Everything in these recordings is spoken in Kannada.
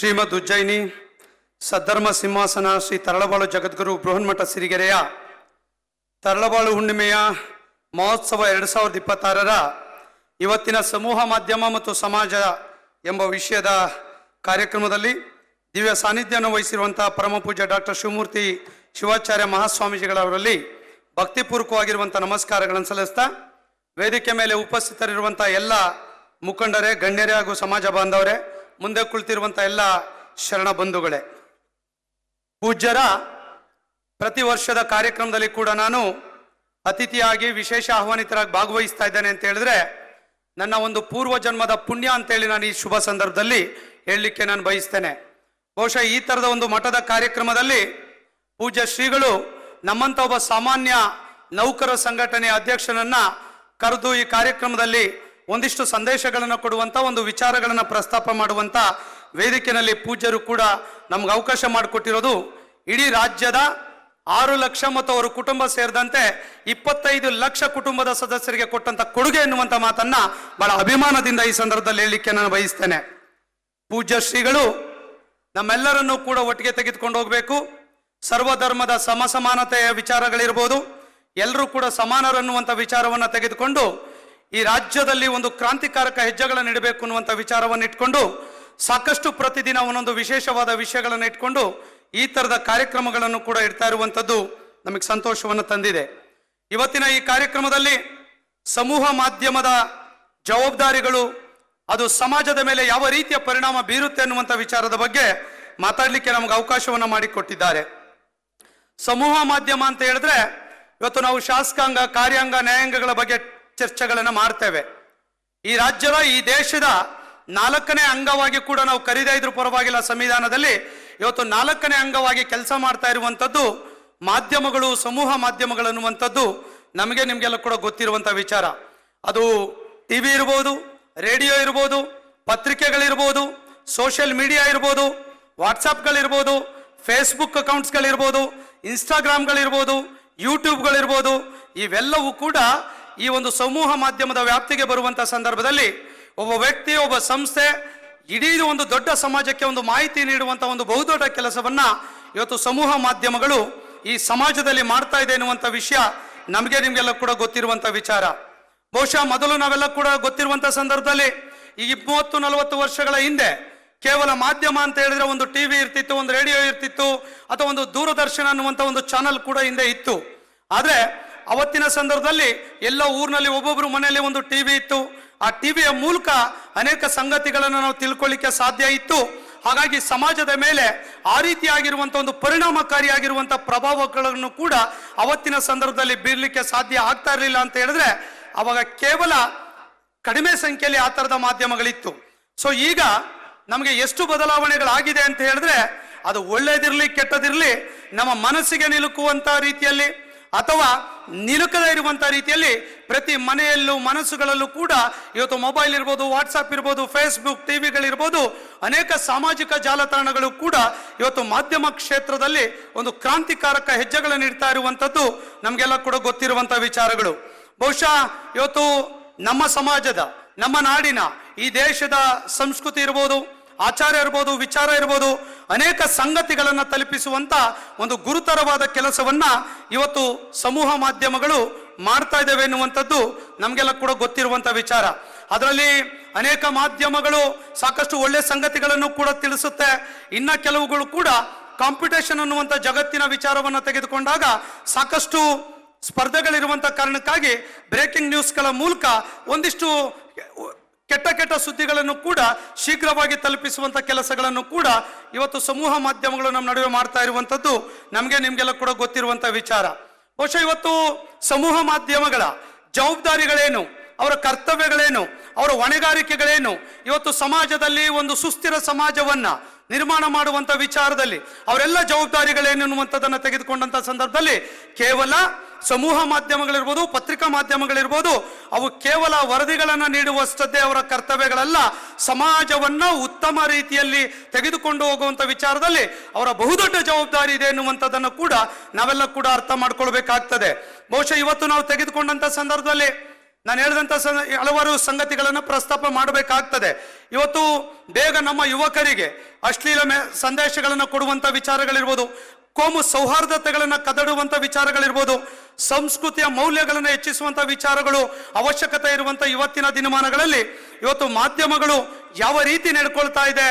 ಶ್ರೀಮದ್ ಉಜ್ಜಯಿನಿ ಸದ್ಧರ್ಮ ಸಿಂಹಾಸನ ಶ್ರೀ ತರಳಬಾಳು ಜಗದ್ಗುರು ಬೃಹನ್ಮಠ ಸಿರಿಗೆರೆಯ ತರಳಬಾಳು ಹುಣ್ಣಿಮೆಯ ಮಹೋತ್ಸವ ಎರಡು ಸಾವಿರದ ಇಪ್ಪತ್ತಾರರ ಇವತ್ತಿನ ಸಮೂಹ ಮಾಧ್ಯಮ ಮತ್ತು ಸಮಾಜ ಎಂಬ ವಿಷಯದ ಕಾರ್ಯಕ್ರಮದಲ್ಲಿ ದಿವ್ಯ ಸಾನ್ನಿಧ್ಯವನ್ನು ವಹಿಸಿರುವಂಥ ಪರಮ ಪೂಜ್ಯ ಡಾಕ್ಟರ್ ಶಿವಮೂರ್ತಿ ಶಿವಾಚಾರ್ಯ ಮಹಾಸ್ವಾಮೀಜಿಗಳವರಲ್ಲಿ ಭಕ್ತಿಪೂರ್ವಕವಾಗಿರುವಂಥ ನಮಸ್ಕಾರಗಳನ್ನು ಸಲ್ಲಿಸ್ತಾ ವೇದಿಕೆ ಮೇಲೆ ಉಪಸ್ಥಿತರಿರುವಂಥ ಎಲ್ಲ ಮುಖಂಡರೇ, ಗಣ್ಯರೇ ಹಾಗೂ ಸಮಾಜ ಬಾಂಧವರೇ ಮುಂದೆ ಕುಳಿತಿರುವಂಥ ಎಲ್ಲ ಶರಣ ಬಂಧುಗಳೇ. ಪೂಜ್ಯರ ಪ್ರತಿ ವರ್ಷದ ಕಾರ್ಯಕ್ರಮದಲ್ಲಿ ಕೂಡ ನಾನು ಅತಿಥಿಯಾಗಿ ವಿಶೇಷ ಆಹ್ವಾನಿತರಾಗಿ ಭಾಗವಹಿಸ್ತಾ ಇದ್ದೇನೆ ಅಂತ ಹೇಳಿದ್ರೆ, ನನ್ನ ಒಂದು ಪೂರ್ವ ಜನ್ಮದ ಪುಣ್ಯ ಅಂತೇಳಿ ನಾನು ಈ ಶುಭ ಸಂದರ್ಭದಲ್ಲಿ ಹೇಳಲಿಕ್ಕೆ ನಾನು ಬಯಸ್ತೇನೆ. ಬಹುಶಃ ಈ ಥರದ ಒಂದು ಮಠದ ಕಾರ್ಯಕ್ರಮದಲ್ಲಿ ಪೂಜ್ಯ ಶ್ರೀಗಳು ನಮ್ಮಂಥ ಒಬ್ಬ ಸಾಮಾನ್ಯ ನೌಕರ ಸಂಘಟನೆಯ ಅಧ್ಯಕ್ಷನನ್ನ ಕರೆದು ಈ ಕಾರ್ಯಕ್ರಮದಲ್ಲಿ ಒಂದಿಷ್ಟು ಸಂದೇಶಗಳನ್ನು ಕೊಡುವಂಥ ಒಂದು ವಿಚಾರಗಳನ್ನು ಪ್ರಸ್ತಾಪ ಮಾಡುವಂಥ ವೇದಿಕೆಯಲ್ಲಿ ಪೂಜ್ಯರು ಕೂಡ ನಮ್ಗೆ ಅವಕಾಶ ಮಾಡಿಕೊಟ್ಟಿರೋದು ಇಡೀ ರಾಜ್ಯದ ಆರು ಲಕ್ಷ ಮತ್ತು ಅವರ ಕುಟುಂಬ ಸೇರಿದಂತೆ ಇಪ್ಪತ್ತೈದು ಲಕ್ಷ ಕುಟುಂಬದ ಸದಸ್ಯರಿಗೆ ಕೊಟ್ಟಂತ ಕೊಡುಗೆ ಎನ್ನುವಂಥ ಮಾತನ್ನ ಬಹಳ ಅಭಿಮಾನದಿಂದ ಈ ಸಂದರ್ಭದಲ್ಲಿ ಹೇಳಲಿಕ್ಕೆ ನಾನು ಬಯಸ್ತೇನೆ. ಪೂಜ್ಯ ಶ್ರೀಗಳು, ನಮ್ಮೆಲ್ಲರನ್ನು ಕೂಡ ಒಟ್ಟಿಗೆ ತೆಗೆದುಕೊಂಡು ಹೋಗಬೇಕು. ಸರ್ವಧರ್ಮದ ಸಮಸಮಾನತೆಯ ವಿಚಾರಗಳಿರ್ಬೋದು. ಎಲ್ಲರೂ ಕೂಡ ಸಮಾನರನ್ನುವಂಥ ವಿಚಾರವನ್ನು ತೆಗೆದುಕೊಂಡು ಈ ರಾಜ್ಯದಲ್ಲಿ ಒಂದು ಕ್ರಾಂತಿಕಾರಕ ಹೆಜ್ಜೆಗಳನ್ನು ಇಡಬೇಕು ಅನ್ನುವಂಥ ವಿಚಾರವನ್ನು ಇಟ್ಕೊಂಡು ಸಾಕಷ್ಟು ಪ್ರತಿದಿನ ಒಂದೊಂದು ವಿಶೇಷವಾದ ವಿಷಯಗಳನ್ನು ಇಟ್ಕೊಂಡು ಈ ಥರದ ಕಾರ್ಯಕ್ರಮಗಳನ್ನು ಕೂಡ ಇಡ್ತಾ ಇರುವಂಥದ್ದು ನಮಗೆ ಸಂತೋಷವನ್ನು ತಂದಿದೆ. ಇವತ್ತಿನ ಈ ಕಾರ್ಯಕ್ರಮದಲ್ಲಿ ಸಮೂಹ ಮಾಧ್ಯಮದ ಜವಾಬ್ದಾರಿಗಳು, ಅದು ಸಮಾಜದ ಮೇಲೆ ಯಾವ ರೀತಿಯ ಪರಿಣಾಮ ಬೀರುತ್ತೆ ಅನ್ನುವಂಥ ವಿಚಾರದ ಬಗ್ಗೆ ಮಾತಾಡಲಿಕ್ಕೆ ನಮಗೆ ಅವಕಾಶವನ್ನು ಮಾಡಿಕೊಟ್ಟಿದ್ದಾರೆ. ಸಮೂಹ ಮಾಧ್ಯಮ ಅಂತ ಹೇಳಿದ್ರೆ, ಇವತ್ತು ನಾವು ಶಾಸಕಾಂಗ, ಕಾರ್ಯಾಂಗ, ನ್ಯಾಯಾಂಗಗಳ ಬಗ್ಗೆ ಚರ್ಚೆಗಳನ್ನು ಮಾಡ್ತೇವೆ. ಈ ರಾಜ್ಯದ, ಈ ದೇಶದ ನಾಲ್ಕನೇ ಅಂಗವಾಗಿ ಕೂಡ ನಾವು ಕರೀದೇ ಇದ್ರೂ ಪರವಾಗಿಲ್ಲ ಸಂವಿಧಾನದಲ್ಲಿ. ಇವತ್ತು ನಾಲ್ಕನೇ ಅಂಗವಾಗಿ ಕೆಲಸ ಮಾಡ್ತಾ ಇರುವಂಥದ್ದು ಮಾಧ್ಯಮಗಳು, ಸಮೂಹ ಮಾಧ್ಯಮಗಳು ಅನ್ನುವಂಥದ್ದು ನಮಗೆ ನಿಮಗೆಲ್ಲ ಕೂಡ ಗೊತ್ತಿರುವಂಥ ವಿಚಾರ. ಅದು ಟಿ ವಿ ಇರ್ಬೋದು, ರೇಡಿಯೋ ಇರ್ಬೋದು, ಪತ್ರಿಕೆಗಳಿರ್ಬೋದು, ಸೋಷಿಯಲ್ ಮೀಡಿಯಾ ಇರ್ಬೋದು, ವಾಟ್ಸಪ್ಗಳಿರ್ಬೋದು, ಫೇಸ್ಬುಕ್ ಅಕೌಂಟ್ಸ್ಗಳಿರ್ಬೋದು, ಇನ್ಸ್ಟಾಗ್ರಾಮ್ಗಳಿರ್ಬೋದು, ಯೂಟ್ಯೂಬ್ಗಳಿರ್ಬೋದು, ಇವೆಲ್ಲವೂ ಕೂಡ ಈ ಒಂದು ಸಮೂಹ ಮಾಧ್ಯಮದ ವ್ಯಾಪ್ತಿಗೆ ಬರುವಂಥ ಸಂದರ್ಭದಲ್ಲಿ ಒಬ್ಬ ವ್ಯಕ್ತಿ, ಒಬ್ಬ ಸಂಸ್ಥೆ ಇಡೀ ಒಂದು ದೊಡ್ಡ ಸಮಾಜಕ್ಕೆ ಒಂದು ಮಾಹಿತಿ ನೀಡುವಂಥ ಒಂದು ಬಹುದೊಡ್ಡ ಕೆಲಸವನ್ನ ಇವತ್ತು ಸಮೂಹ ಮಾಧ್ಯಮಗಳು ಈ ಸಮಾಜದಲ್ಲಿ ಮಾಡ್ತಾ ಇದೆ ಎನ್ನುವಂಥ ವಿಷಯ ನಮಗೆ ನಿಮಗೆಲ್ಲ ಕೂಡ ಗೊತ್ತಿರುವಂಥ ವಿಚಾರ. ಬಹುಶಃ ಮೊದಲು ನಾವೆಲ್ಲ ಕೂಡ ಗೊತ್ತಿರುವಂಥ ಸಂದರ್ಭದಲ್ಲಿ ಈ ಮೂವತ್ತು ನಲವತ್ತು ವರ್ಷಗಳ ಹಿಂದೆ ಕೇವಲ ಮಾಧ್ಯಮ ಅಂತ ಹೇಳಿದ್ರೆ ಒಂದು ಟಿವಿ ಇರ್ತಿತ್ತು, ಒಂದು ರೇಡಿಯೋ ಇರ್ತಿತ್ತು, ಅಥವಾ ಒಂದು ದೂರದರ್ಶನ ಅನ್ನುವಂಥ ಒಂದು ಚಾನಲ್ ಕೂಡ ಹಿಂದೆ ಇತ್ತು. ಆದ್ರೆ ಅವತ್ತಿನ ಸಂದರ್ಭದಲ್ಲಿ ಎಲ್ಲ ಊರಿನಲ್ಲಿ ಒಬ್ಬೊಬ್ಬರು ಮನೆಯಲ್ಲಿ ಒಂದು ಟಿವಿ ಇತ್ತು. ಆ ಟಿವಿಯ ಮೂಲಕ ಅನೇಕ ಸಂಗತಿಗಳನ್ನು ನಾವು ತಿಳ್ಕೊಳ್ಳಿಕ್ಕೆ ಸಾಧ್ಯ ಇತ್ತು. ಹಾಗಾಗಿ ಸಮಾಜದ ಮೇಲೆ ಆ ರೀತಿಯಾಗಿರುವಂಥ ಒಂದು ಪರಿಣಾಮಕಾರಿಯಾಗಿರುವಂಥ ಪ್ರಭಾವಗಳನ್ನು ಕೂಡ ಅವತ್ತಿನ ಸಂದರ್ಭದಲ್ಲಿ ಬೀರ್ಲಿಕ್ಕೆ ಸಾಧ್ಯ ಆಗ್ತಾ ಇರಲಿಲ್ಲ ಅಂತ ಹೇಳಿದ್ರೆ ಅವಾಗ ಕೇವಲ ಕಡಿಮೆ ಸಂಖ್ಯೆಯಲ್ಲಿ ಆ ಥರದ ಮಾಧ್ಯಮಗಳಿತ್ತು. ಸೊ ಈಗ ನಮಗೆ ಎಷ್ಟು ಬದಲಾವಣೆಗಳಾಗಿದೆ ಅಂತ ಹೇಳಿದ್ರೆ ಅದು ಒಳ್ಳೆಯದಿರಲಿ ಕೆಟ್ಟದಿರಲಿ ನಮ್ಮ ಮನಸ್ಸಿಗೆ ನಿಲುಕುವಂತ ರೀತಿಯಲ್ಲಿ ಅಥವಾ ನಿಲುಕದ ಇರುವಂಥ ರೀತಿಯಲ್ಲಿ ಪ್ರತಿ ಮನೆಯಲ್ಲೂ ಮನಸ್ಸುಗಳಲ್ಲೂ ಕೂಡ ಇವತ್ತು ಮೊಬೈಲ್ ಇರ್ಬೋದು ವಾಟ್ಸಪ್ ಇರ್ಬೋದು ಫೇಸ್ಬುಕ್ ಟಿವಿಗಳಿರ್ಬೋದು ಅನೇಕ ಸಾಮಾಜಿಕ ಜಾಲತಾಣಗಳು ಕೂಡ ಇವತ್ತು ಮಾಧ್ಯಮ ಕ್ಷೇತ್ರದಲ್ಲಿ ಒಂದು ಕ್ರಾಂತಿಕಾರಕ ಹೆಜ್ಜೆಗಳನ್ನು ಇಡ್ತಾ ಇರುವಂಥದ್ದು ನಮಗೆಲ್ಲ ಕೂಡ ಗೊತ್ತಿರುವಂಥ ವಿಚಾರಗಳು. ಬಹುಶಃ ಇವತ್ತು ನಮ್ಮ ಸಮಾಜದ, ನಮ್ಮ ನಾಡಿನ ಈ ದೇಶದ ಸಂಸ್ಕೃತಿ ಇರ್ಬೋದು ಆಚಾರ ಇರ್ಬೋದು, ವಿಚಾರ ಇರ್ಬೋದು, ಅನೇಕ ಸಂಗತಿಗಳನ್ನು ತಲುಪಿಸುವಂತ ಒಂದು ಗುರುತರವಾದ ಕೆಲಸವನ್ನ ಇವತ್ತು ಸಮೂಹ ಮಾಧ್ಯಮಗಳು ಮಾಡ್ತಾ ಇದ್ದಾವೆ ಎನ್ನುವಂಥದ್ದು ನಮಗೆಲ್ಲ ಕೂಡ ಗೊತ್ತಿರುವಂತ ವಿಚಾರ. ಅದರಲ್ಲಿ ಅನೇಕ ಮಾಧ್ಯಮಗಳು ಸಾಕಷ್ಟು ಒಳ್ಳೆ ಸಂಗತಿಗಳನ್ನು ಕೂಡ ತಿಳಿಸುತ್ತೆ. ಇನ್ನ ಕೆಲವುಗಳು ಕೂಡ ಕಾಂಪಿಟೇಷನ್ ಅನ್ನುವಂಥ ಜಗತ್ತಿನ ವಿಚಾರವನ್ನು ತೆಗೆದುಕೊಂಡಾಗ ಸಾಕಷ್ಟು ಸ್ಪರ್ಧೆಗಳಿರುವಂಥ ಕಾರಣಕ್ಕಾಗಿ ಬ್ರೇಕಿಂಗ್ ನ್ಯೂಸ್ಗಳ ಮೂಲಕ ಒಂದಿಷ್ಟು ಕೆಟ್ಟ ಕೆಟ್ಟ ಸುದ್ದಿಗಳನ್ನು ಕೂಡ ಶೀಘ್ರವಾಗಿ ತಲುಪಿಸುವಂತ ಕೆಲಸಗಳನ್ನು ಕೂಡ ಇವತ್ತು ಸಮೂಹ ಮಾಧ್ಯಮಗಳು ನಮ್ಮ ನಡುವೆ ಮಾಡ್ತಾ ಇರುವಂಥದ್ದು ನಮಗೆ ನಿಮಗೆಲ್ಲ ಕೂಡ ಗೊತ್ತಿರುವಂತ ವಿಚಾರ. ಬಹುಶಃ ಇವತ್ತು ಸಮೂಹ ಮಾಧ್ಯಮಗಳ ಜವಾಬ್ದಾರಿಗಳೇನು? ಅವರ ಕರ್ತವ್ಯಗಳೇನು? ಅವರ ಹೊಣೆಗಾರಿಕೆಗಳೇನು? ಇವತ್ತು ಸಮಾಜದಲ್ಲಿ ಒಂದು ಸುಸ್ಥಿರ ಸಮಾಜವನ್ನ ನಿರ್ಮಾಣ ಮಾಡುವಂತ ವಿಚಾರದಲ್ಲಿ ಅವರೆಲ್ಲ ಜವಾಬ್ದಾರಿಗಳೇನು ತೆಗೆದುಕೊಂಡಂಥ ಸಂದರ್ಭದಲ್ಲಿ ಕೇವಲ ಸಮೂಹ ಮಾಧ್ಯಮಗಳಿರ್ಬೋದು, ಪತ್ರಿಕಾ ಮಾಧ್ಯಮಗಳಿರ್ಬೋದು, ಅವು ಕೇವಲ ವರದಿಗಳನ್ನು ನೀಡುವಷ್ಟದ್ದೇ ಅವರ ಕರ್ತವ್ಯಗಳಲ್ಲ. ಸಮಾಜವನ್ನ ಉತ್ತಮ ರೀತಿಯಲ್ಲಿ ತೆಗೆದುಕೊಂಡು ಹೋಗುವಂತ ವಿಚಾರದಲ್ಲಿ ಅವರ ಬಹುದೊಡ್ಡ ಜವಾಬ್ದಾರಿ ಇದೆ ಎನ್ನುವಂಥದ್ದನ್ನು ಕೂಡ ನಾವೆಲ್ಲ ಕೂಡ ಅರ್ಥ ಮಾಡ್ಕೊಳ್ಬೇಕಾಗ್ತದೆ. ಬಹುಶಃ ಇವತ್ತು ನಾವು ತೆಗೆದುಕೊಂಡಂತ ಸಂದರ್ಭದಲ್ಲಿ ನಾನು ಹೇಳಿದಂಥ ಹಲವಾರು ಸಂಗತಿಗಳನ್ನು ಪ್ರಸ್ತಾಪ ಮಾಡಬೇಕಾಗ್ತದೆ. ಇವತ್ತು ಬೇಗ ನಮ್ಮ ಯುವಕರಿಗೆ ಅಶ್ಲೀಲ ಮೆ ಸಂದೇಶಗಳನ್ನು ಕೊಡುವಂಥ ವಿಚಾರಗಳಿರ್ಬೋದು, ಕೋಮು ಸೌಹಾರ್ದತೆಗಳನ್ನು ಕದಡುವಂಥ ವಿಚಾರಗಳಿರ್ಬೋದು, ಸಂಸ್ಕೃತಿಯ ಮೌಲ್ಯಗಳನ್ನು ಹೆಚ್ಚಿಸುವಂಥ ವಿಚಾರಗಳು ಅವಶ್ಯಕತೆ ಇರುವಂಥ ಇವತ್ತಿನ ದಿನಮಾನಗಳಲ್ಲಿ ಇವತ್ತು ಮಾಧ್ಯಮಗಳು ಯಾವ ರೀತಿ ನಡ್ಕೊಳ್ತಾ ಇದೆ,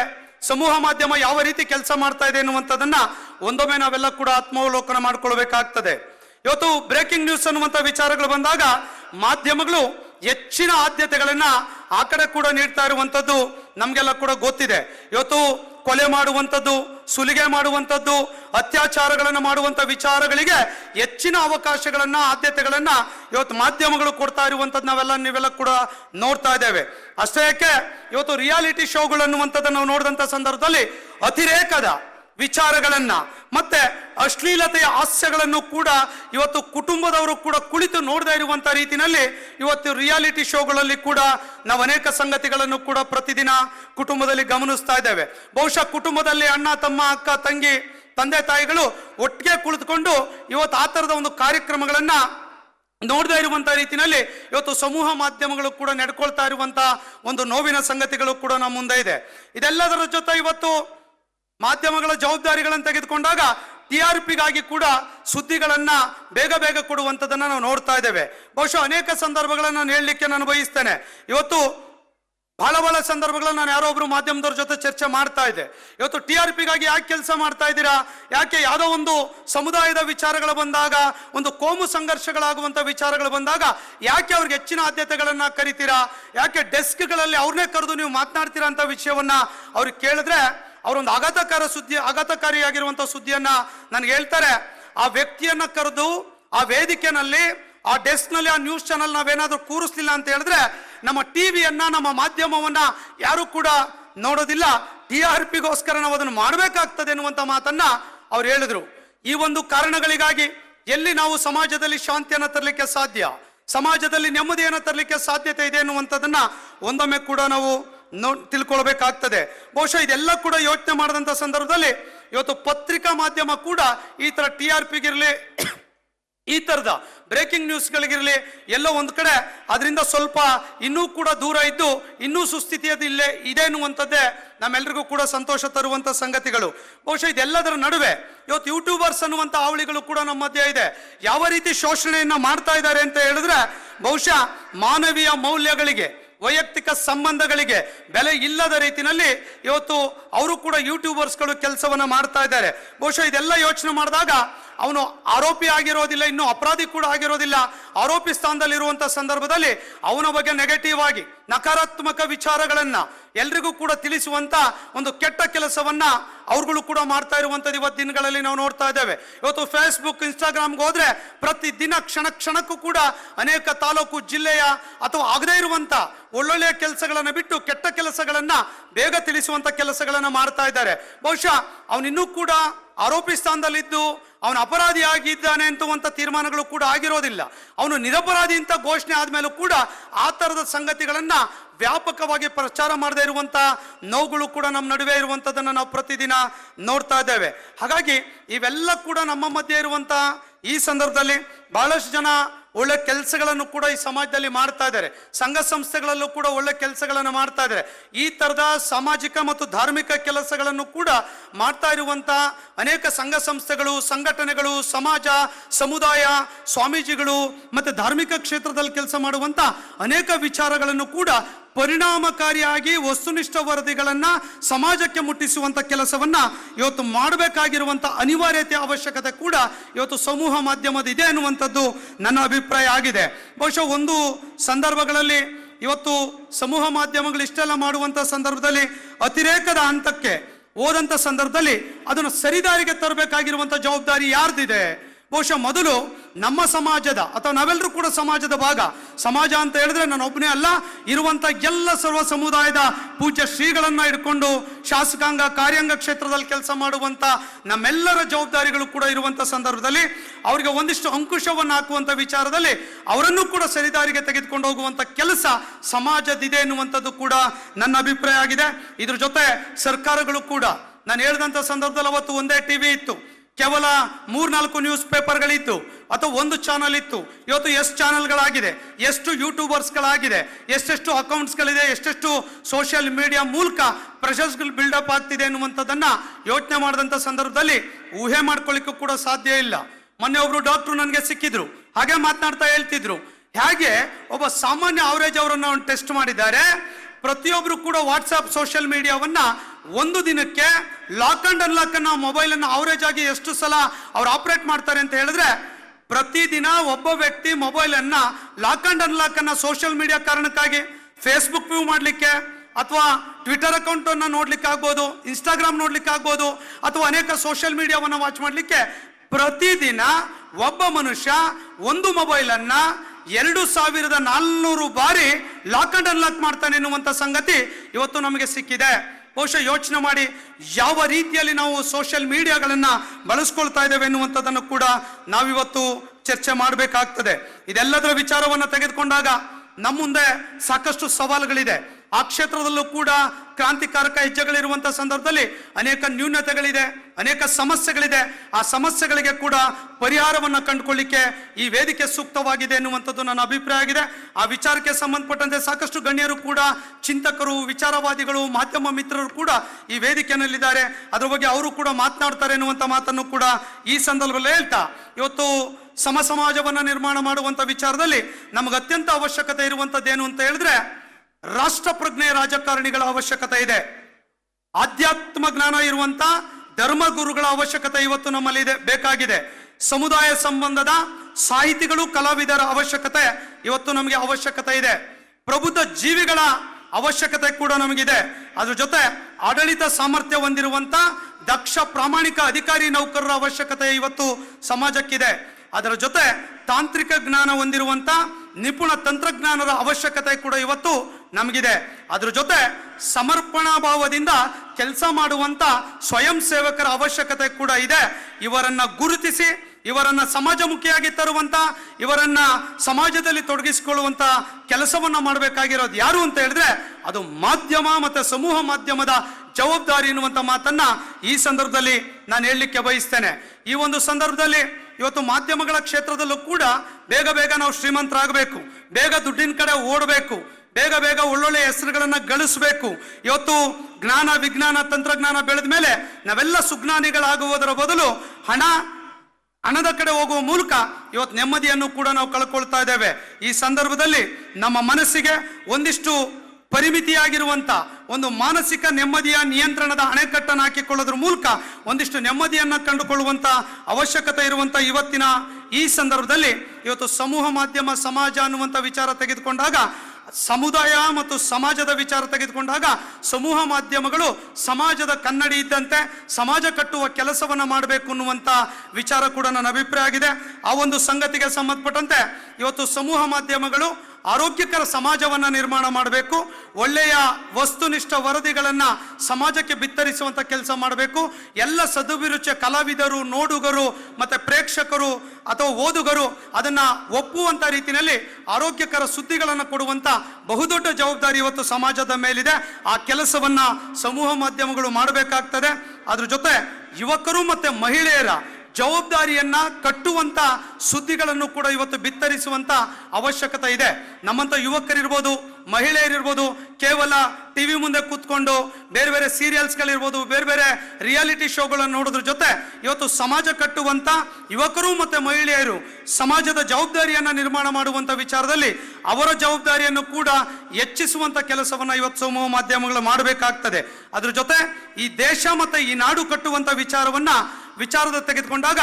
ಸಮೂಹ ಮಾಧ್ಯಮ ಯಾವ ರೀತಿ ಕೆಲಸ ಮಾಡ್ತಾ ಇದೆ ಎನ್ನುವಂಥದ್ದನ್ನು ಒಂದೊಮ್ಮೆ ನಾವೆಲ್ಲ ಕೂಡ ಆತ್ಮಾವಲೋಕನ ಮಾಡ್ಕೊಳ್ಬೇಕಾಗ್ತದೆ. ಇವತ್ತು ಬ್ರೇಕಿಂಗ್ ನ್ಯೂಸ್ ಅನ್ನುವಂಥ ವಿಚಾರಗಳು ಬಂದಾಗ ಮಾಧ್ಯಮಗಳು ಹೆಚ್ಚಿನ ಆದ್ಯತೆಗಳನ್ನ ಆ ಕಡೆ ಕೂಡ ನೀಡ್ತಾ ಇರುವಂಥದ್ದು ನಮಗೆಲ್ಲ ಕೂಡ ಗೊತ್ತಿದೆ. ಇವತ್ತು ಕೊಲೆ ಮಾಡುವಂಥದ್ದು, ಸುಲಿಗೆ ಮಾಡುವಂಥದ್ದು, ಅತ್ಯಾಚಾರಗಳನ್ನು ಮಾಡುವಂಥ ವಿಚಾರಗಳಿಗೆ ಹೆಚ್ಚಿನ ಅವಕಾಶಗಳನ್ನ, ಆದ್ಯತೆಗಳನ್ನ ಇವತ್ತು ಮಾಧ್ಯಮಗಳು ಕೊಡ್ತಾ ಇರುವಂಥದ್ದು ನಾವೆಲ್ಲ, ನೀವೆಲ್ಲ ಕೂಡ ನೋಡ್ತಾ ಇದ್ದೇವೆ. ಅಷ್ಟೇ ಯಾಕೆ ಇವತ್ತು ರಿಯಾಲಿಟಿ ಶೋಗಳು ಅನ್ನುವಂಥದ್ದನ್ನು ನಾವು ನೋಡಿದಂಥ ಸಂದರ್ಭದಲ್ಲಿ ಅತಿರೇಕದ ವಿಚಾರಗಳನ್ನ, ಮತ್ತೆ ಅಶ್ಲೀಲತೆಯ ಹಾಸ್ಯಗಳನ್ನು ಕೂಡ ಇವತ್ತು ಕುಟುಂಬದವರು ಕೂಡ ಕುಳಿತು ನೋಡದೇ ಇರುವಂಥ ರೀತಿಯಲ್ಲಿ ಇವತ್ತು ರಿಯಾಲಿಟಿ ಶೋಗಳಲ್ಲಿ ಕೂಡ ನಾವು ಅನೇಕ ಸಂಗತಿಗಳನ್ನು ಕೂಡ ಪ್ರತಿದಿನ ಕುಟುಂಬದಲ್ಲಿ ಗಮನಿಸ್ತಾ ಇದ್ದೇವೆ. ಬಹುಶಃ ಕುಟುಂಬದಲ್ಲಿ ಅಣ್ಣ, ತಮ್ಮ, ಅಕ್ಕ, ತಂಗಿ, ತಂದೆ, ತಾಯಿಗಳು ಒಟ್ಟಿಗೆ ಕುಳಿತುಕೊಂಡು ಇವತ್ತು ಆ ಥರದ ಒಂದು ಕಾರ್ಯಕ್ರಮಗಳನ್ನ ನೋಡದೇ ಇರುವಂತ ರೀತಿಯಲ್ಲಿ ಇವತ್ತು ಸಮೂಹ ಮಾಧ್ಯಮಗಳು ಕೂಡ ನಡ್ಕೊಳ್ತಾ ಇರುವಂತ ಒಂದು ನೋವಿನ ಸಂಗತಿಗಳು ಕೂಡ ನಮ್ಮ ಮುಂದೆ ಇದೆ. ಇದೆಲ್ಲದರ ಜೊತೆ ಇವತ್ತು ಮಾಧ್ಯಮಗಳ ಜವಾಬ್ದಾರಿಗಳನ್ನು ತೆಗೆದುಕೊಂಡಾಗ ಟಿ ಆರ್ ಪಿಗಾಗಿ ಕೂಡ ಸುದ್ದಿಗಳನ್ನು ಬೇಗ ಬೇಗ ಕೊಡುವಂಥದ್ದನ್ನ ನಾವು ನೋಡ್ತಾ ಇದ್ದೇವೆ. ಬಹುಶಃ ಅನೇಕ ಸಂದರ್ಭಗಳನ್ನು ನಾನು ಹೇಳಲಿಕ್ಕೆ ನಾನು ಬಯಸ್ತೇನೆ. ಇವತ್ತು ಬಹಳ ಬಹಳ ಸಂದರ್ಭಗಳಲ್ಲಿ ನಾನು ಯಾರೋ ಒಬ್ರು ಮಾಧ್ಯಮದವ್ರ ಜೊತೆ ಚರ್ಚೆ ಮಾಡ್ತಾ ಇದ್ದೆ. ಇವತ್ತು ಟಿ ಆರ್ ಪಿಗಾಗಿ ಯಾಕೆ ಕೆಲಸ ಮಾಡ್ತಾ ಇದ್ದೀರಾ? ಯಾಕೆ ಯಾವುದೋ ಒಂದು ಸಮುದಾಯದ ವಿಚಾರಗಳು ಬಂದಾಗ, ಒಂದು ಕೋಮು ಸಂಘರ್ಷಗಳಾಗುವಂಥ ವಿಚಾರಗಳು ಬಂದಾಗ ಯಾಕೆ ಅವ್ರಿಗೆ ಹೆಚ್ಚಿನ ಆದ್ಯತೆಗಳನ್ನು ಕರಿತೀರಾ? ಯಾಕೆ ಡೆಸ್ಕ್ಗಳಲ್ಲಿ ಅವ್ರನ್ನೇ ಕರೆದು ನೀವು ಮಾತನಾಡ್ತೀರಾ ಅಂತ ವಿಷಯವನ್ನ ಅವ್ರಿಗೆ ಕೇಳಿದ್ರೆ ಅವರೊಂದು ಆಘಾತಕಾರ ಸುದ್ದಿ ಆಘಾತಕಾರಿಯಾಗಿರುವಂಥ ಸುದ್ದಿಯನ್ನು ನನಗೆ ಹೇಳ್ತಾರೆ. ಆ ವ್ಯಕ್ತಿಯನ್ನ ಕರೆದು, ಆ ವೇದಿಕೆನಲ್ಲಿ, ಆ ಡೆಸ್ಕ್ನಲ್ಲಿ, ಆ ನ್ಯೂಸ್ ಚಾನಲ್ ನಾವೇನಾದರೂ ಕೂರಿಸ್ಲಿಲ್ಲ ಅಂತ ಹೇಳಿದ್ರೆ ನಮ್ಮ ಟಿವಿಯನ್ನ, ನಮ್ಮ ಮಾಧ್ಯಮವನ್ನ ಯಾರು ಕೂಡ ನೋಡೋದಿಲ್ಲ. ಟಿ ಆರ್ ಪಿಗೋಸ್ಕರ ನಾವು ಅದನ್ನು ಮಾಡಬೇಕಾಗ್ತದೆ ಎನ್ನುವಂಥ ಮಾತನ್ನ ಅವ್ರು ಹೇಳಿದ್ರು. ಈ ಒಂದು ಕಾರಣಗಳಿಗಾಗಿ ಎಲ್ಲಿ ನಾವು ಸಮಾಜದಲ್ಲಿ ಶಾಂತಿಯನ್ನು ತರಲಿಕ್ಕೆ ಸಾಧ್ಯ, ಸಮಾಜದಲ್ಲಿ ನೆಮ್ಮದಿಯನ್ನು ತರಲಿಕ್ಕೆ ಸಾಧ್ಯತೆ ಇದೆ ಎನ್ನುವಂಥದ್ದನ್ನು ಒಂದೊಮ್ಮೆ ಕೂಡ ನಾವು ನೋ ತಿಳ್ಕೊಳ್ಬೇಕಾಗ್ತದೆ. ಬಹುಶಃ ಇದೆಲ್ಲ ಕೂಡ ಯೋಚನೆ ಮಾಡಿದಂಥ ಸಂದರ್ಭದಲ್ಲಿ ಇವತ್ತು ಪತ್ರಿಕಾ ಮಾಧ್ಯಮ ಕೂಡ ಈ ಥರ ಟಿ ಆರ್ ಪಿಗಿರಲಿ, ಈ ಥರದ ಬ್ರೇಕಿಂಗ್ ನ್ಯೂಸ್ಗಳಿಗಿರಲಿ ಎಲ್ಲೋ ಒಂದು ಕಡೆ ಅದರಿಂದ ಸ್ವಲ್ಪ ಇನ್ನೂ ಕೂಡ ದೂರ ಇದ್ದು ಇನ್ನೂ ಸುಸ್ಥಿತಿಯದು ಇಲ್ಲೇ ಇದೆ ಅನ್ನುವಂಥದ್ದೇ ನಮ್ಮೆಲ್ಲರಿಗೂ ಕೂಡ ಸಂತೋಷ ತರುವಂಥ ಸಂಗತಿಗಳು. ಬಹುಶಃ ಇದೆಲ್ಲದರ ನಡುವೆ ಇವತ್ತು ಯೂಟ್ಯೂಬರ್ಸ್ ಅನ್ನುವಂಥ ಹಾವಳಿಗಳು ಕೂಡ ನಮ್ಮ ಮಧ್ಯೆ ಇದೆ. ಯಾವ ರೀತಿ ಶೋಷಣೆಯನ್ನು ಮಾಡ್ತಾ ಇದ್ದಾರೆ ಅಂತ ಹೇಳಿದ್ರೆ ಬಹುಶಃ ಮಾನವೀಯ ಮೌಲ್ಯಗಳಿಗೆ ವೈಯಕ್ತಿಕ ಸಂಬಂಧಗಳಿಗೆ ಬೆಲೆ ಇಲ್ಲದ ರೀತಿಯಲ್ಲಿ ಇವತ್ತು ಅವರು ಕೂಡ ಯೂಟ್ಯೂಬರ್ಸ್ಗಳು ಕೆಲಸವನ್ನು ಮಾಡ್ತಾ ಇದ್ದಾರೆ. ಬಹುಶಃ ಇದೆಲ್ಲ ಯೋಚನೆ ಮಾಡಿದಾಗ ಅವನು ಆರೋಪಿ ಆಗಿರೋದಿಲ್ಲ, ಇನ್ನು ಅಪರಾಧಿ ಕೂಡ ಆಗಿರೋದಿಲ್ಲ. ಆರೋಪಿ ಸ್ಥಾನದಲ್ಲಿರುವಂಥ ಸಂದರ್ಭದಲ್ಲಿ ಅವನ ಬಗ್ಗೆ ನೆಗೆಟಿವ್ ಆಗಿ ನಕಾರಾತ್ಮಕ ವಿಚಾರಗಳನ್ನ ಎಲ್ರಿಗೂ ಕೂಡ ತಿಳಿಸುವಂತ ಒಂದು ಕೆಟ್ಟ ಕೆಲಸವನ್ನ ಅವ್ರುಗಳು ಕೂಡ ಮಾಡ್ತಾ ಇರುವಂತದ್ದು ಇವತ್ತು ದಿನಗಳಲ್ಲಿ ನಾವು ನೋಡ್ತಾ ಇದ್ದೇವೆ. ಇವತ್ತು ಫೇಸ್ಬುಕ್ ಇನ್ಸ್ಟಾಗ್ರಾಮ್ಗೆ ಹೋದ್ರೆ ಪ್ರತಿ ದಿನ ಕ್ಷಣ ಕ್ಷಣಕ್ಕೂ ಕೂಡ ಅನೇಕ ತಾಲೂಕು, ಜಿಲ್ಲೆಯ ಅಥವಾ ಆಗದೇ ಇರುವಂತ ಒಳ್ಳೊಳ್ಳೆಯ ಕೆಲಸಗಳನ್ನ ಬಿಟ್ಟು ಕೆಟ್ಟ ಕೆಲಸಗಳನ್ನ ಬೇಗ ತಿಳಿಸುವಂತ ಕೆಲಸಗಳನ್ನ ಮಾಡ್ತಾ ಇದ್ದಾರೆ. ಬಹುಶಃ ಅವನಿನ್ನೂ ಕೂಡ ಆರೋಪಿ ಸ್ಥಾನದಲ್ಲಿದ್ದು ಅವನು ಅಪರಾಧಿ ಆಗಿದ್ದಾನೆ ಅಂತ ತೀರ್ಮಾನಗಳು ಕೂಡ ಆಗಿರೋದಿಲ್ಲ. ಅವನು ನಿರಪರಾಧಿ ಅಂತ ಘೋಷಣೆ ಆದಮೇಲೂ ಕೂಡ ಆ ಥರದ ಸಂಗತಿಗಳನ್ನು ವ್ಯಾಪಕವಾಗಿ ಪ್ರಚಾರ ಮಾಡದೇ ಇರುವಂಥ ನೋವುಗಳು ಕೂಡ ನಮ್ಮ ನಡುವೆ ಇರುವಂತದನ್ನ ನಾವು ಪ್ರತಿದಿನ ನೋಡ್ತಾ ಇದ್ದೇವೆ. ಹಾಗಾಗಿ ಇವೆಲ್ಲ ಕೂಡ ನಮ್ಮ ಮಧ್ಯೆ ಇರುವಂಥ ಈ ಸಂದರ್ಭದಲ್ಲಿ ಬಹಳಷ್ಟು ಜನ ಒಳ್ಳೆ ಕೆಲಸಗಳನ್ನು ಕೂಡ ಈ ಸಮಾಜದಲ್ಲಿ ಮಾಡ್ತಾ ಇದ್ದಾರೆ. ಸಂಘ ಸಂಸ್ಥೆಗಳಲ್ಲೂ ಕೂಡ ಒಳ್ಳೆ ಕೆಲಸಗಳನ್ನು ಮಾಡ್ತಾ ಇದ್ದಾರೆ. ಈ ಥರದ ಸಾಮಾಜಿಕ ಮತ್ತು ಧಾರ್ಮಿಕ ಕೆಲಸಗಳನ್ನು ಕೂಡ ಮಾಡ್ತಾ ಇರುವಂತ ಅನೇಕ ಸಂಘ ಸಂಸ್ಥೆಗಳು, ಸಂಘಟನೆಗಳು, ಸಮಾಜ, ಸಮುದಾಯ, ಸ್ವಾಮೀಜಿಗಳು ಮತ್ತು ಧಾರ್ಮಿಕ ಕ್ಷೇತ್ರದಲ್ಲಿ ಕೆಲಸ ಮಾಡುವಂಥ ಅನೇಕ ವಿಚಾರಗಳನ್ನು ಕೂಡ ಪರಿಣಾಮಕಾರಿಯಾಗಿ, ವಸ್ತುನಿಷ್ಠ ವರದಿಗಳನ್ನು ಸಮಾಜಕ್ಕೆ ಮುಟ್ಟಿಸುವಂಥ ಕೆಲಸವನ್ನು ಇವತ್ತು ಮಾಡಬೇಕಾಗಿರುವಂಥ ಅನಿವಾರ್ಯತೆ ಅವಶ್ಯಕತೆ ಕೂಡ ಇವತ್ತು ಸಮೂಹ ಮಾಧ್ಯಮದ ಇದೆ ಅನ್ನುವಂಥದ್ದು ನನ್ನ ಅಭಿಪ್ರಾಯ ಆಗಿದೆ. ಬಹುಶಃ ಒಂದು ಸಂದರ್ಭಗಳಲ್ಲಿ ಇವತ್ತು ಸಮೂಹ ಮಾಧ್ಯಮಗಳು ಇಷ್ಟೆಲ್ಲ ಮಾಡುವಂಥ ಸಂದರ್ಭದಲ್ಲಿ ಅತಿರೇಕದ ಹಂತಕ್ಕೆ ಹೋದಂತ ಸಂದರ್ಭದಲ್ಲಿ ಅದನ್ನು ಸರಿದಾರಿಗೆ ತರಬೇಕಾಗಿರುವಂತ ಜವಾಬ್ದಾರಿ ಯಾರ್ದಿದೆ? ಬಹುಶಃ ಮೊದಲು ನಮ್ಮ ಸಮಾಜದ, ಅಥವಾ ನಾವೆಲ್ಲರೂ ಕೂಡ ಸಮಾಜದ ಭಾಗ. ಸಮಾಜ ಅಂತ ಹೇಳಿದ್ರೆ ನಾನು ಒಬ್ಬನೇ ಅಲ್ಲ ಇರುವಂತ ಎಲ್ಲ ಸರ್ವ ಸಮುದಾಯದ ಪೂಜ್ಯ ಶ್ರೀಗಳನ್ನ ಇಟ್ಕೊಂಡು ಶಾಸಕಾಂಗ, ಕಾರ್ಯಾಂಗ ಕ್ಷೇತ್ರದಲ್ಲಿ ಕೆಲಸ ಮಾಡುವಂತ ನಮ್ಮೆಲ್ಲರ ಜವಾಬ್ದಾರಿಗಳು ಕೂಡ ಇರುವಂತ ಸಂದರ್ಭದಲ್ಲಿ ಅವರಿಗೆ ಒಂದಿಷ್ಟು ಅಂಕುಶವನ್ನು ಹಾಕುವಂತ ವಿಚಾರದಲ್ಲಿ ಅವರನ್ನು ಕೂಡ ಸರಿದಾರಿಗೆ ತೆಗೆದುಕೊಂಡು ಹೋಗುವಂತ ಕೆಲಸ ಸಮಾಜದಿದೆ ಎನ್ನುವಂಥದ್ದು ಕೂಡ ನನ್ನ ಅಭಿಪ್ರಾಯ ಆಗಿದೆ. ಇದ್ರ ಜೊತೆ ಸರ್ಕಾರಗಳು ಕೂಡ, ನಾನು ಹೇಳಿದಂಥ ಸಂದರ್ಭದಲ್ಲಿ ಅವತ್ತು ಒಂದೇ ಟಿವಿ ಇತ್ತು. ಕೇವಲ ಮೂರ್ನಾಲ್ಕು ನ್ಯೂಸ್ ಪೇಪರ್ಗಳಿತ್ತು ಅಥವಾ ಒಂದು ಚಾನಲ್ ಇತ್ತು. ಇವತ್ತು ಎಷ್ಟು ಚಾನಲ್ಗಳಾಗಿದೆ ಎಷ್ಟು ಯೂಟ್ಯೂಬರ್ಸ್ಗಳಾಗಿದೆ ಎಷ್ಟೆಷ್ಟು ಅಕೌಂಟ್ಸ್ಗಳಿದೆ ಎಷ್ಟೆಷ್ಟು ಸೋಷಿಯಲ್ ಮೀಡಿಯಾ ಮೂಲಕ ಪ್ರೆಷರ್ಸ್ಗಳು ಬಿಲ್ಡಪ್ ಆಗ್ತಿದೆ ಎನ್ನುವಂಥದ್ದನ್ನು ಯೋಚನೆ ಮಾಡಿದಂಥ ಸಂದರ್ಭದಲ್ಲಿ ಊಹೆ ಮಾಡ್ಕೊಳ್ಳಿಕ್ಕೂ ಕೂಡ ಸಾಧ್ಯ ಇಲ್ಲ. ಮೊನ್ನೆ ಒಬ್ರು ಡಾಕ್ಟ್ರು ನನಗೆ ಸಿಕ್ಕಿದ್ರು, ಹಾಗೆ ಮಾತನಾಡ್ತಾ ಹೇಳ್ತಿದ್ರು. ಹೇಗೆ ಒಬ್ಬ ಸಾಮಾನ್ಯ ಅವರೇಜ್ ಅವರನ್ನು ಟೆಸ್ಟ್ ಮಾಡಿದ್ದಾರೆ ಪ್ರತಿಯೊಬ್ಬರು ಕೂಡ ವಾಟ್ಸಪ್ ಸೋಷಿಯಲ್ ಮೀಡಿಯಾವನ್ನ ಒಂದು ದಿನಕ್ಕೆ ಲಾಕ್ ಅಂಡ್ ಅನ್ಲಾಕ್ ಅನ್ನ ಮೊಬೈಲ್ ಅನ್ನ ಅವರೇಜ್ ಆಗಿ ಎಷ್ಟು ಸಲ ಅವ್ರು ಆಪರೇಟ್ ಮಾಡ್ತಾರೆ ಅಂತ ಹೇಳಿದ್ರೆ, ಪ್ರತಿದಿನ ಒಬ್ಬ ವ್ಯಕ್ತಿ ಮೊಬೈಲ್ ಅನ್ನ ಲಾಕ್ ಅಂಡ್ ಅನ್ಲಾಕ್ ಅನ್ನ ಸೋಷಿಯಲ್ ಮೀಡಿಯಾ ಕಾರಣಕ್ಕಾಗಿ ಫೇಸ್ಬುಕ್ ವ್ಯೂ ಮಾಡಲಿಕ್ಕೆ ಅಥವಾ ಟ್ವಿಟರ್ ಅಕೌಂಟ್ ಅನ್ನ ನೋಡ್ಲಿಕ್ಕೆ ಆಗ್ಬೋದು ಇನ್ಸ್ಟಾಗ್ರಾಮ್ ನೋಡ್ಲಿಕ್ಕೆ ಆಗ್ಬೋದು, ಅಥವಾ ಅನೇಕ ಸೋಷಿಯಲ್ ಮೀಡಿಯಾವನ್ನು ವಾಚ್ ಮಾಡಲಿಕ್ಕೆ ಪ್ರತಿದಿನ ಒಬ್ಬ ಮನುಷ್ಯ ಒಂದು ಮೊಬೈಲ್ ಅನ್ನ ಎರಡು ಸಾವಿರದ ನಾಲ್ನೂರು ಬಾರಿ ಲಾಕ್ ಅಂಡ್ ಅನ್ಲಾಕ್ ಮಾಡ್ತಾನೆ ಎನ್ನುವಂತ ಸಂಗತಿ ಇವತ್ತು ನಮಗೆ ಸಿಕ್ಕಿದೆ. ಬಹುಶಃ ಯೋಚನೆ ಮಾಡಿ ಯಾವ ರೀತಿಯಲ್ಲಿ ನಾವು ಸೋಷಿಯಲ್ ಮೀಡಿಯಾಗಳನ್ನು ಬಳಸ್ಕೊಳ್ತಾ ಇದ್ದೇವೆ ಎನ್ನುವಂಥದ್ದನ್ನು ಕೂಡ ನಾವಿವತ್ತು ಚರ್ಚೆ ಮಾಡಬೇಕಾಗ್ತದೆ. ಇದೆಲ್ಲದರ ವಿಚಾರವನ್ನು ತೆಗೆದುಕೊಂಡಾಗ ನಮ್ಮ ಮುಂದೆ ಸಾಕಷ್ಟು ಸವಾಲುಗಳಿದೆ. ಆ ಕ್ಷೇತ್ರದಲ್ಲೂ ಕೂಡ ಕ್ರಾಂತಿಕಾರಕ ಹೆಜ್ಜೆಗಳಿರುವಂಥ ಸಂದರ್ಭದಲ್ಲಿ ಅನೇಕ ನ್ಯೂನತೆಗಳಿದೆ, ಅನೇಕ ಸಮಸ್ಯೆಗಳಿದೆ. ಆ ಸಮಸ್ಯೆಗಳಿಗೆ ಕೂಡ ಪರಿಹಾರವನ್ನ ಕಂಡುಕೊಳ್ಳಿಕ್ಕೆ ಈ ವೇದಿಕೆ ಸೂಕ್ತವಾಗಿದೆ ಎನ್ನುವಂಥದ್ದು ನನ್ನ ಅಭಿಪ್ರಾಯ ಆಗಿದೆ. ಆ ವಿಚಾರಕ್ಕೆ ಸಂಬಂಧಪಟ್ಟಂತೆ ಸಾಕಷ್ಟು ಗಣ್ಯರು ಕೂಡ, ಚಿಂತಕರು, ವಿಚಾರವಾದಿಗಳು, ಮಾಧ್ಯಮ ಮಿತ್ರರು ಕೂಡ ಈ ವೇದಿಕೆಯಲ್ಲಿದ್ದಾರೆ. ಅದರ ಬಗ್ಗೆ ಅವರು ಕೂಡ ಮಾತನಾಡ್ತಾರೆ ಎನ್ನುವಂಥ ಮಾತನ್ನು ಕೂಡ ಈ ಸಂದರ್ಭದಲ್ಲಿ ಹೇಳ್ತಾ. ಇವತ್ತು ಸಮ ಸಮಾಜವನ್ನು ನಿರ್ಮಾಣ ಮಾಡುವಂತ ವಿಚಾರದಲ್ಲಿ ನಮಗೆ ಅತ್ಯಂತ ಅವಶ್ಯಕತೆ ಇರುವಂತದ್ದೇನು ಅಂತ ಹೇಳಿದ್ರೆ ರಾಷ್ಟ್ರಪ್ರಜ್ಞೆಯ ರಾಜಕಾರಣಿಗಳ ಅವಶ್ಯಕತೆ ಇದೆ. ಆಧ್ಯಾತ್ಮ ಜ್ಞಾನ ಇರುವಂತ ಧರ್ಮ ಗುರುಗಳ ಅವಶ್ಯಕತೆ ಇವತ್ತು ನಮ್ಮಲ್ಲಿ ಇದೆ ಬೇಕಾಗಿದೆ. ಸಮುದಾಯ ಸಂಬಂಧದ ಸಾಹಿತಿಗಳು, ಕಲಾವಿದರ ಅವಶ್ಯಕತೆ ಇವತ್ತು ನಮಗೆ ಅವಶ್ಯಕತೆ ಇದೆ. ಪ್ರಬುದ್ಧ ಜೀವಿಗಳ ಅವಶ್ಯಕತೆ ಕೂಡ ನಮಗಿದೆ. ಅದ್ರ ಜೊತೆ ಆಡಳಿತ ಸಾಮರ್ಥ್ಯ ಹೊಂದಿರುವಂತ ದಕ್ಷ ಪ್ರಾಮಾಣಿಕ ಅಧಿಕಾರಿ ನೌಕರರ ಅವಶ್ಯಕತೆ ಇವತ್ತು ಸಮಾಜಕ್ಕಿದೆ. ಅದರ ಜೊತೆ ತಾಂತ್ರಿಕ ಜ್ಞಾನ ಹೊಂದಿರುವಂಥ ನಿಪುಣ ತಂತ್ರಜ್ಞಾನದ ಅವಶ್ಯಕತೆ ಕೂಡ ಇವತ್ತು ನಮಗಿದೆ. ಅದರ ಜೊತೆ ಸಮರ್ಪಣಾ ಭಾವದಿಂದ ಕೆಲಸ ಮಾಡುವಂತ ಸ್ವಯಂ ಸೇವಕರ ಅವಶ್ಯಕತೆ ಕೂಡ ಇದೆ. ಇವರನ್ನ ಗುರುತಿಸಿ, ಇವರನ್ನ ಸಮಾಜಮುಖಿಯಾಗಿ ತರುವಂಥ ಇವರನ್ನ ಸಮಾಜದಲ್ಲಿ ತೊಡಗಿಸಿಕೊಳ್ಳುವಂತ ಕೆಲಸವನ್ನು ಮಾಡಬೇಕಾಗಿರೋದು ಯಾರು ಅಂತ ಹೇಳಿದ್ರೆ ಅದು ಮಾಧ್ಯಮ ಮತ್ತೆ ಸಮೂಹ ಮಾಧ್ಯಮದ ಜವಾಬ್ದಾರಿ ಎನ್ನುವಂಥ ಮಾತನ್ನ ಈ ಸಂದರ್ಭದಲ್ಲಿ ನಾನು ಹೇಳಲಿಕ್ಕೆ ಬಯಸ್ತೇನೆ. ಈ ಒಂದು ಸಂದರ್ಭದಲ್ಲಿ ಇವತ್ತು ಮಾಧ್ಯಮಗಳ ಕ್ಷೇತ್ರದಲ್ಲೂ ಕೂಡ ಬೇಗ ಬೇಗ ನಾವು ಶ್ರೀಮಂತರಾಗಬೇಕು. ಬೇಗ ದುಡ್ಡಿನ ಕಡೆ ಓಡಬೇಕು. ಬೇಗ ಬೇಗ ಒಳ್ಳೊಳ್ಳೆ ಹೆಸರುಗಳನ್ನು ಗಳಿಸಬೇಕು. ಇವತ್ತು ಜ್ಞಾನ, ವಿಜ್ಞಾನ, ತಂತ್ರಜ್ಞಾನ ಬೆಳೆದ ಮೇಲೆ ನಾವೆಲ್ಲ ಸುಜ್ಞಾನಿಗಳಾಗುವುದರ ಬದಲು ಹಣ, ಹಣದ ಕಡೆ ಹೋಗುವ ಮೂಲಕ ಇವತ್ತು ನೆಮ್ಮದಿಯನ್ನು ಕೂಡ ನಾವು ಕಳ್ಕೊಳ್ತಾ ಇದ್ದೇವೆ. ಈ ಸಂದರ್ಭದಲ್ಲಿ ನಮ್ಮ ಮನಸ್ಸಿಗೆ ಒಂದಿಷ್ಟು ಪರಿಮಿತಿಯಾಗಿರುವಂತ ಒಂದು ಮಾನಸಿಕ ನೆಮ್ಮದಿಯ ನಿಯಂತ್ರಣದ ಅಣೆಕಟ್ಟನ್ನು ಹಾಕಿಕೊಳ್ಳೋದ್ರ ಮೂಲಕ ಒಂದಿಷ್ಟು ನೆಮ್ಮದಿಯನ್ನು ಕಂಡುಕೊಳ್ಳುವಂತ ಅವಶ್ಯಕತೆ ಇರುವಂತ ಇವತ್ತಿನ ಈ ಸಂದರ್ಭದಲ್ಲಿ ಇವತ್ತು ಸಮೂಹ ಮಾಧ್ಯಮ, ಸಮಾಜ ಅನ್ನುವಂಥ ವಿಚಾರ ತೆಗೆದುಕೊಂಡಾಗ, ಸಮುದಾಯ ಮತ್ತು ಸಮಾಜದ ವಿಚಾರ ತೆಗೆದುಕೊಂಡಾಗ ಸಮೂಹ ಮಾಧ್ಯಮಗಳು ಸಮಾಜದ ಕನ್ನಡಿ ಇದ್ದಂತೆ ಸಮಾಜ ಕಟ್ಟುವ ಕೆಲಸವನ್ನು ಮಾಡಬೇಕು ಅನ್ನುವಂತ ವಿಚಾರ ಕೂಡ ನನ್ನ ಅಭಿಪ್ರಾಯ ಆಗಿದೆ. ಆ ಒಂದು ಸಂಗತಿಗೆ ಸಂಬಂಧಪಟ್ಟಂತೆ ಇವತ್ತು ಸಮೂಹ ಮಾಧ್ಯಮಗಳು ಆರೋಗ್ಯಕರ ಸಮಾಜವನ್ನ ನಿರ್ಮಾಣ ಮಾಡಬೇಕು, ಒಳ್ಳೆಯ ವಸ್ತುನಿಷ್ಠ ವರದಿಗಳನ್ನ ಸಮಾಜಕ್ಕೆ ಬಿತ್ತರಿಸುವಂತ ಕೆಲಸ ಮಾಡಬೇಕು. ಎಲ್ಲ ಸದುಭಿರುಚಿಯ ಕಲಾವಿದರು, ನೋಡುಗರು ಮತ್ತೆ ಪ್ರೇಕ್ಷಕರು ಅಥವಾ ಓದುಗರು ಅದನ್ನ ಒಪ್ಪುವಂತ ರೀತಿಯಲ್ಲಿ ಆರೋಗ್ಯಕರ ಸುದ್ದಿಗಳನ್ನು ಕೊಡುವಂತ ಬಹುದೊಡ್ಡ ಜವಾಬ್ದಾರಿ ಇವತ್ತು ಸಮಾಜದ ಮೇಲಿದೆ. ಆ ಕೆಲಸವನ್ನ ಸಮೂಹ ಮಾಧ್ಯಮಗಳು ಮಾಡಬೇಕಾಗ್ತದೆ. ಅದ್ರ ಜೊತೆ ಯುವಕರು ಮತ್ತೆ ಮಹಿಳೆಯರ ಜವಾಬ್ದಾರಿಯನ್ನ ಕಟ್ಟುವಂತ ಸುದ್ದಿಗಳನ್ನು ಕೂಡ ಇವತ್ತು ಬಿತ್ತರಿಸುವಂತ ಅವಶ್ಯಕತೆ ಇದೆ. ನಮ್ಮಂತ ಯುವಕರಿರ್ಬೋದು, ಮಹಿಳೆಯರಿರ್ಬೋದು, ಕೇವಲ ಟಿವಿ ಮುಂದೆ ಕೂತ್ಕೊಂಡು ಬೇರೆ ಬೇರೆ ಸೀರಿಯಲ್ಸ್ಗಳಿರ್ಬೋದು, ಬೇರೆ ಬೇರೆ ರಿಯಾಲಿಟಿ ಶೋಗಳನ್ನು ನೋಡೋದ್ರ ಜೊತೆ ಇವತ್ತು ಸಮಾಜ ಕಟ್ಟುವಂತ ಯುವಕರು ಮತ್ತೆ ಮಹಿಳೆಯರು ಸಮಾಜದ ಜವಾಬ್ದಾರಿಯನ್ನು ನಿರ್ಮಾಣ ಮಾಡುವಂತ ವಿಚಾರದಲ್ಲಿ ಅವರ ಜವಾಬ್ದಾರಿಯನ್ನು ಕೂಡ ಹೆಚ್ಚಿಸುವಂತ ಕೆಲಸವನ್ನು ಇವತ್ತು ಸಮೂಹ ಮಾಧ್ಯಮಗಳು ಮಾಡಬೇಕಾಗ್ತದೆ. ಅದ್ರ ಜೊತೆ ಈ ದೇಶ ಮತ್ತೆ ಈ ನಾಡು ಕಟ್ಟುವಂತ ವಿಚಾರವನ್ನ ವಿಚಾರದ ತೆಗೆದುಕೊಂಡಾಗ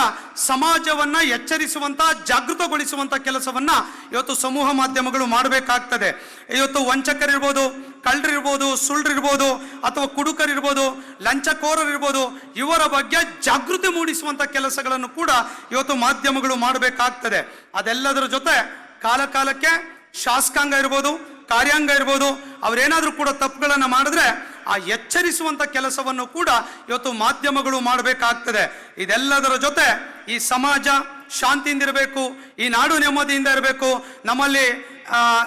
ಸಮಾಜವನ್ನ ಎಚ್ಚರಿಸುವಂತ, ಜಾಗೃತಗೊಳಿಸುವಂತ ಕೆಲಸವನ್ನ ಇವತ್ತು ಸಮೂಹ ಮಾಧ್ಯಮಗಳು ಮಾಡಬೇಕಾಗ್ತದೆ. ಇವತ್ತು ವಂಚಕರಿರ್ಬೋದು, ಕಳ್ಳರಿರ್ಬೋದು ಸುಳ್ಳರಿರ್ಬೋದು ಅಥವಾ ಕುಡುಕರಿರ್ಬೋದು, ಲಂಚಕೋರರಿರ್ಬೋದು ಇವರ ಬಗ್ಗೆ ಜಾಗೃತಿ ಮೂಡಿಸುವಂತ ಕೆಲಸಗಳನ್ನು ಕೂಡ ಇವತ್ತು ಮಾಧ್ಯಮಗಳು ಮಾಡಬೇಕಾಗ್ತದೆ. ಅದೆಲ್ಲದರ ಜೊತೆ ಕಾಲಕಾಲಕ್ಕೆ ಶಾಸಕಾಂಗ ಇರ್ಬೋದು, ಕಾರ್ಯಾಂಗ ಇರ್ಬೋದು, ಅವರೇನಾದರೂ ಕೂಡ ತಪ್ಪುಗಳನ್ನು ಮಾಡಿದ್ರೆ ಆ ಎಚ್ಚರಿಸುವಂಥ ಕೆಲಸವನ್ನು ಕೂಡ ಇವತ್ತು ಮಾಧ್ಯಮಗಳು ಮಾಡಬೇಕಾಗ್ತದೆ. ಇದೆಲ್ಲದರ ಜೊತೆ ಈ ಸಮಾಜ ಶಾಂತಿಯಿಂದ ಇರಬೇಕು, ಈ ನಾಡು ನೆಮ್ಮದಿಯಿಂದ ಇರಬೇಕು, ನಮ್ಮಲ್ಲಿ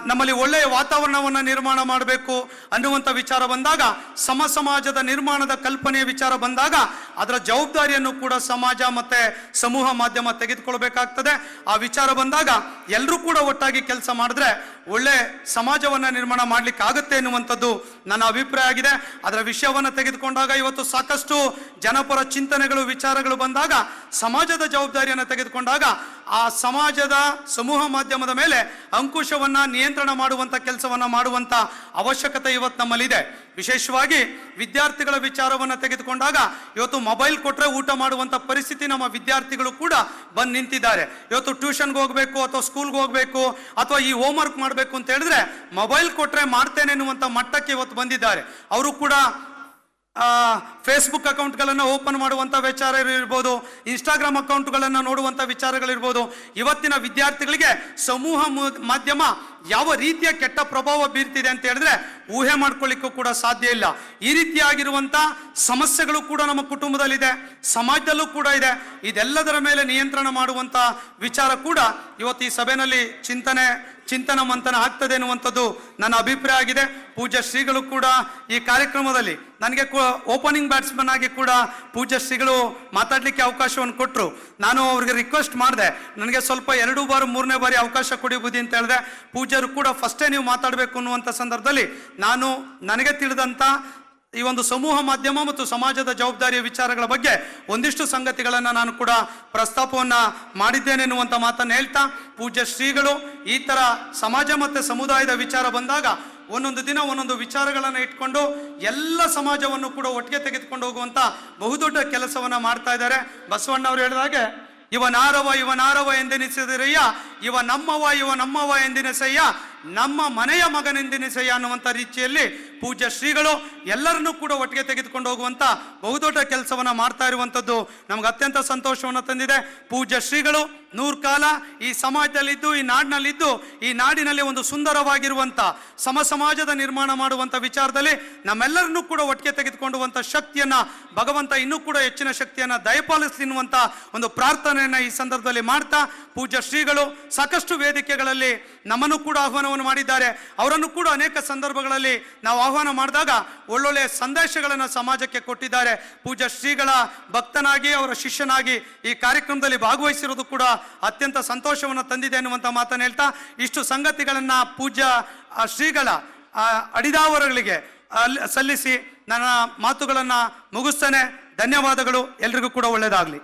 ನಮ್ಮಲ್ಲಿ ಒಳ್ಳೆಯ ವಾತಾವರಣವನ್ನು ನಿರ್ಮಾಣ ಮಾಡಬೇಕು ಅನ್ನುವಂಥ ವಿಚಾರ ಬಂದಾಗ ಸಮ ಸಮಾಜದ ನಿರ್ಮಾಣದ ಕಲ್ಪನೆಯ ವಿಚಾರ ಬಂದಾಗ, ಅದರ ಜವಾಬ್ದಾರಿಯನ್ನು ಕೂಡ ಸಮಾಜ ಮತ್ತೆ ಸಮೂಹ ಮಾಧ್ಯಮ ತೆಗೆದುಕೊಳ್ಬೇಕಾಗ್ತದೆ. ಆ ವಿಚಾರ ಬಂದಾಗ ಎಲ್ಲರೂ ಕೂಡ ಒಟ್ಟಾಗಿ ಕೆಲಸ ಮಾಡಿದ್ರೆ ಒಳ್ಳೆ ಸಮಾಜವನ್ನ ನಿರ್ಮಾಣ ಮಾಡ್ಲಿಕ್ಕೆ ಆಗುತ್ತೆ ಎನ್ನುವಂಥದ್ದು ನನ್ನ ಅಭಿಪ್ರಾಯ ಆಗಿದೆ. ಅದರ ವಿಷಯವನ್ನ ತೆಗೆದುಕೊಂಡಾಗ ಇವತ್ತು ಸಾಕಷ್ಟು ಜನಪರ ಚಿಂತನೆಗಳು, ವಿಚಾರಗಳು ಬಂದಾಗ, ಸಮಾಜದ ಜವಾಬ್ದಾರಿಯನ್ನು ತೆಗೆದುಕೊಂಡಾಗ ಆ ಸಮಾಜದ ಸಮೂಹ ಮಾಧ್ಯಮದ ಮೇಲೆ ಅಂಕುಶವನ್ನ ನಿಯಂತ್ರಣ ಮಾಡುವಂತ, ಕೆಲಸವನ್ನ ಮಾಡುವಂತ ಅವಶ್ಯಕತೆ ಇವತ್ತು ನಮ್ಮಲ್ಲಿದೆ. ವಿಶೇಷವಾಗಿ ವಿದ್ಯಾರ್ಥಿಗಳ ವಿಚಾರವನ್ನು ತೆಗೆದುಕೊಂಡಾಗ ಇವತ್ತು ಮೊಬೈಲ್ ಕೊಟ್ಟರೆ ಊಟ ಮಾಡುವಂಥ ಪರಿಸ್ಥಿತಿ ನಮ್ಮ ವಿದ್ಯಾರ್ಥಿಗಳು ಕೂಡ ಬಂದು ನಿಂತಿದ್ದಾರೆ. ಇವತ್ತು ಟ್ಯೂಷನ್ಗೆ ಹೋಗಬೇಕು ಅಥವಾ ಸ್ಕೂಲ್ಗೆ ಹೋಗಬೇಕು ಅಥವಾ ಈ ಹೋಮ್ ವರ್ಕ್ ಮಾಡಬೇಕು ಅಂತ ಹೇಳಿದ್ರೆ ಮೊಬೈಲ್ ಕೊಟ್ಟರೆ ಮಾಡ್ತೇನೆ ಎನ್ನುವಂಥ ಮಟ್ಟಕ್ಕೆ ಇವತ್ತು ಬಂದಿದ್ದಾರೆ. ಅವರು ಕೂಡ ಫೇಸ್ಬುಕ್ ಅಕೌಂಟ್ಗಳನ್ನು ಓಪನ್ ಮಾಡುವಂಥ ವಿಚಾರ ಇರ್ಬೋದು ಇನ್ಸ್ಟಾಗ್ರಾಮ್ ಅಕೌಂಟ್ಗಳನ್ನು ನೋಡುವಂಥ ವಿಚಾರಗಳಿರ್ಬೋದು, ಇವತ್ತಿನ ವಿದ್ಯಾರ್ಥಿಗಳಿಗೆ ಸಮೂಹ ಮಾಧ್ಯಮ ಯಾವ ರೀತಿಯ ಕೆಟ್ಟ ಪ್ರಭಾವ ಬೀರ್ತಿದೆ ಅಂತ ಹೇಳಿದ್ರೆ ಊಹೆ ಮಾಡ್ಕೊಳ್ಳಿಕ್ಕೂ ಕೂಡ ಸಾಧ್ಯ ಇಲ್ಲ. ಈ ರೀತಿಯಾಗಿರುವಂಥ ಸಮಸ್ಯೆಗಳು ಕೂಡ ನಮ್ಮ ಕುಟುಂಬದಲ್ಲಿದೆ, ಸಮಾಜದಲ್ಲೂ ಕೂಡ ಇದೆ. ಇದೆಲ್ಲದರ ಮೇಲೆ ನಿಯಂತ್ರಣ ಮಾಡುವಂಥ ವಿಚಾರ ಕೂಡ ಇವತ್ತು ಈ ಸಭೆಯಲ್ಲಿ ಚಿಂತನೆ ಚಿಂತನ ಮಂಥನ ಆಗ್ತದೆ ಎನ್ನುವಂಥದ್ದು ನನ್ನ ಅಭಿಪ್ರಾಯ ಆಗಿದೆ. ಪೂಜ್ಯ ಶ್ರೀಗಳು ಕೂಡ ಈ ಕಾರ್ಯಕ್ರಮದಲ್ಲಿ ನನಗೆ ಓಪನಿಂಗ್ ಬ್ಯಾಟ್ಸ್ಮನ್ ಆಗಿ ಕೂಡ ಪೂಜ್ಯ ಶ್ರೀಗಳು ಮಾತಾಡಲಿಕ್ಕೆ ಅವಕಾಶವನ್ನು ಕೊಟ್ಟರು ನಾನು ಅವ್ರಿಗೆ ರಿಕ್ವೆಸ್ಟ್ ಮಾಡಿದೆ. ನನಗೆ ಸ್ವಲ್ಪ ಎರಡು ಬಾರಿ, ಮೂರನೇ ಬಾರಿ ಅವಕಾಶ ಕೊಡಿ ಅಂತ ಹೇಳಿದೆ. ಪೂಜ್ಯರು ಕೂಡ ಫಸ್ಟೇ ನೀವು ಮಾತಾಡಬೇಕು ಅನ್ನುವಂಥ ಸಂದರ್ಭದಲ್ಲಿ ನಾನು ನನಗೆ ತಿಳಿದಂಥ ಈ ಒಂದು ಸಮೂಹ ಮಾಧ್ಯಮ ಮತ್ತು ಸಮಾಜದ ಜವಾಬ್ದಾರಿಯ ವಿಚಾರಗಳ ಬಗ್ಗೆ ಒಂದಿಷ್ಟು ಸಂಗತಿಗಳನ್ನು ನಾನು ಕೂಡ ಪ್ರಸ್ತಾಪವನ್ನು ಮಾಡಿದ್ದೇನೆ ಎನ್ನುವಂಥ ಮಾತನ್ನು ಹೇಳ್ತಾ, ಪೂಜ್ಯ ಶ್ರೀಗಳು, ಈ ಥರ ಸಮಾಜ ಮತ್ತು ಸಮುದಾಯದ ವಿಚಾರ ಬಂದಾಗ ಒಂದೊಂದು ದಿನ ಒಂದೊಂದು ವಿಚಾರಗಳನ್ನು ಇಟ್ಕೊಂಡು ಎಲ್ಲ ಸಮಾಜವನ್ನು ಕೂಡ ಒಟ್ಟಿಗೆ ತೆಗೆದುಕೊಂಡು ಹೋಗುವಂತ ಬಹುದೊಡ್ಡ ಕೆಲಸವನ್ನ ಮಾಡ್ತಾ ಇದ್ದಾರೆ. ಬಸವಣ್ಣ ಅವರು ಹೇಳಿದ ಹಾಗೆ ಇವನಾರವ ಇವನಾರವ ಎಂದೆನಿಸಿದರಯ್ಯ, ಇವ ನಮ್ಮವ ಇವ ನಮ್ಮವ ಎಂದೆನಿಸಯ್ಯ, ನಮ್ಮ ಮನೆಯ ಮಗನೆಂದೆನಿಸಯ್ಯ ಅನ್ನುವಂಥ ರೀತಿಯಲ್ಲಿ ಪೂಜ್ಯ ಶ್ರೀಗಳು ಎಲ್ಲರನ್ನೂ ಕೂಡ ಒಟ್ಟಿಗೆ ತೆಗೆದುಕೊಂಡು ಹೋಗುವಂತ ಬಹುದೊಡ್ಡ ಕೆಲಸವನ್ನ ಮಾಡ್ತಾ ಇರುವಂಥದ್ದು ನಮ್ಗೆ ಅತ್ಯಂತ ಸಂತೋಷವನ್ನು ತಂದಿದೆ. ಪೂಜ್ಯ ಶ್ರೀಗಳು ನೂರು ಕಾಲ ಈ ಸಮಾಜದಲ್ಲಿದ್ದು, ಈ ನಾಡಿನಲ್ಲಿದ್ದು, ಈ ನಾಡಿನಲ್ಲಿ ಒಂದು ಸುಂದರವಾಗಿರುವಂತ ಸಮ ಸಮಾಜದ ನಿರ್ಮಾಣ ಮಾಡುವಂತ ವಿಚಾರದಲ್ಲಿ ನಮ್ಮೆಲ್ಲರನ್ನೂ ಕೂಡ ಒಟ್ಟಿಗೆ ತೆಗೆದುಕೊಂಡುವಂಥ ಶಕ್ತಿಯನ್ನ, ಭಗವಂತ ಇನ್ನೂ ಕೂಡ ಹೆಚ್ಚಿನ ಶಕ್ತಿಯನ್ನ ದಯಪಾಲಿಸಲಿ ಎನ್ನುವಂತ ಒಂದು ಪ್ರಾರ್ಥನೆಯನ್ನ ಈ ಸಂದರ್ಭದಲ್ಲಿ ಮಾಡ್ತಾ ಪೂಜ್ಯ ಶ್ರೀಗಳು ಸಾಕಷ್ಟು ವೇದಿಕೆಗಳಲ್ಲಿ ನಮ್ಮನ್ನು ಕೂಡ ಆಹ್ವಾನವನ್ನು ಮಾಡಿದ್ದಾರೆ. ಅವರನ್ನು ಕೂಡ ಅನೇಕ ಸಂದರ್ಭಗಳಲ್ಲಿ ನಾವು ಆಹ್ವಾನ ಮಾಡಿದಾಗ ಒಳ್ಳೊಳ್ಳೆಯ ಸಂದೇಶಗಳನ್ನು ಸಮಾಜಕ್ಕೆ ಕೊಟ್ಟಿದ್ದಾರೆ. ಪೂಜ್ಯ ಶ್ರೀಗಳ ಭಕ್ತನಾಗಿ, ಅವರ ಶಿಷ್ಯನಾಗಿ ಈ ಕಾರ್ಯಕ್ರಮದಲ್ಲಿ ಭಾಗವಹಿಸಿರೋದು ಕೂಡ ಅತ್ಯಂತ ಸಂತೋಷವನ್ನು ತಂದಿದೆ ಎನ್ನುವಂಥ ಮಾತನ್ನು ಹೇಳ್ತಾ, ಇಷ್ಟು ಸಂಗತಿಗಳನ್ನು ಪೂಜ್ಯ ಶ್ರೀಗಳ ಅಡಿದಾವರಗಳಿಗೆ ಸಲ್ಲಿಸಿ ನನ್ನ ಮಾತುಗಳನ್ನು ಮುಗಿಸ್ತಾನೆ. ಧನ್ಯವಾದಗಳು. ಎಲ್ರಿಗೂ ಕೂಡ ಒಳ್ಳೆಯದಾಗಲಿ